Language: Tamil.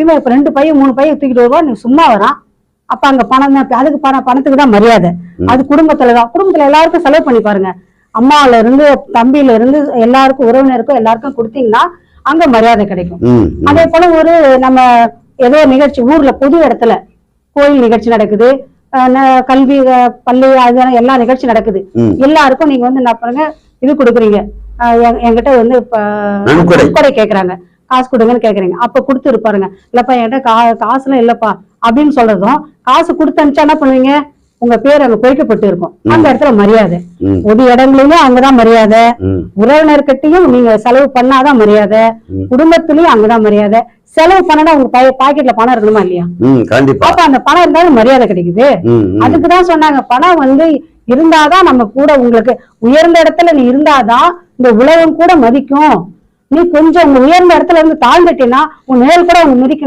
இவன் இப்ப ரெண்டு பையன் மூணு பையன் தூக்கிட்டு வருவா நீ சும்மா வரான் அப்ப அங்க பணம் அதுக்கு பணம் பணத்துக்கு தான் மரியாதை. அது குடும்பத்துல தான். குடும்பத்துல எல்லாருக்கும் செலவு பண்ணி பாருங்க. அம்மால இருந்து தம்பியில இருந்து எல்லாருக்கும் உறவினருக்கும் எல்லாருக்கும் கொடுத்தீங்கன்னா அங்க மரியாதை கிடைக்கும். அதே போல ஒரு நம்ம ஏதோ நிகழ்ச்சி ஊர்ல பொது இடத்துல கோயில் நிகழ்ச்சி நடக்குது. கல்வி பள்ளி அது எல்லா நிகழ்ச்சி நடக்குது. எல்லாருக்கும் நீங்க வந்து என்ன பண்ணுங்க இது கொடுக்குறீங்க. என்கிட்ட வந்து. நன்கொடை கேக்குறாங்க. காசு கொடுங்கன்னு கேக்குறீங்க. அப்ப கொடுத்து இருப்பாருங்க இல்லப்பா என்கிட்ட கா காசுலாம் இல்லப்பா அப்படின்னு சொல்றதும் காசு கொடுத்து அனுப்பிச்சா என்ன பண்ணுவீங்க? உங்க பேர் அங்க பொய்க்கப்பட்டு இருக்கும். அந்த இடத்துல மரியாதை. பொது இடங்களிலும் அங்கதான் மரியாதை. உறவினர்கிட்டயும் நீங்க செலவு பண்ணாதான் மரியாதை. குடும்பத்திலயும் அங்கதான் மரியாதை. செலவு பண்ணனா உங்க பாக்கெட்ல பணம் இருக்கணுமா இல்லையா? அப்ப அந்த பணம் இருந்தாலும் மரியாதை கிடைக்குது. அதுக்குதான் சொன்னாங்க பணம் வந்து இருந்தாதான் நம்ம கூட உங்களுக்கு உயர்ந்த இடத்துல நீ இருந்தாதான் இந்த உலகம் கூட மதிக்கும். நீ கொஞ்சம் உயர்ந்த இடத்துல இருந்து தாழ்ந்துட்டீங்கன்னா உன் நிழல் கூட உன் மதிக்கும்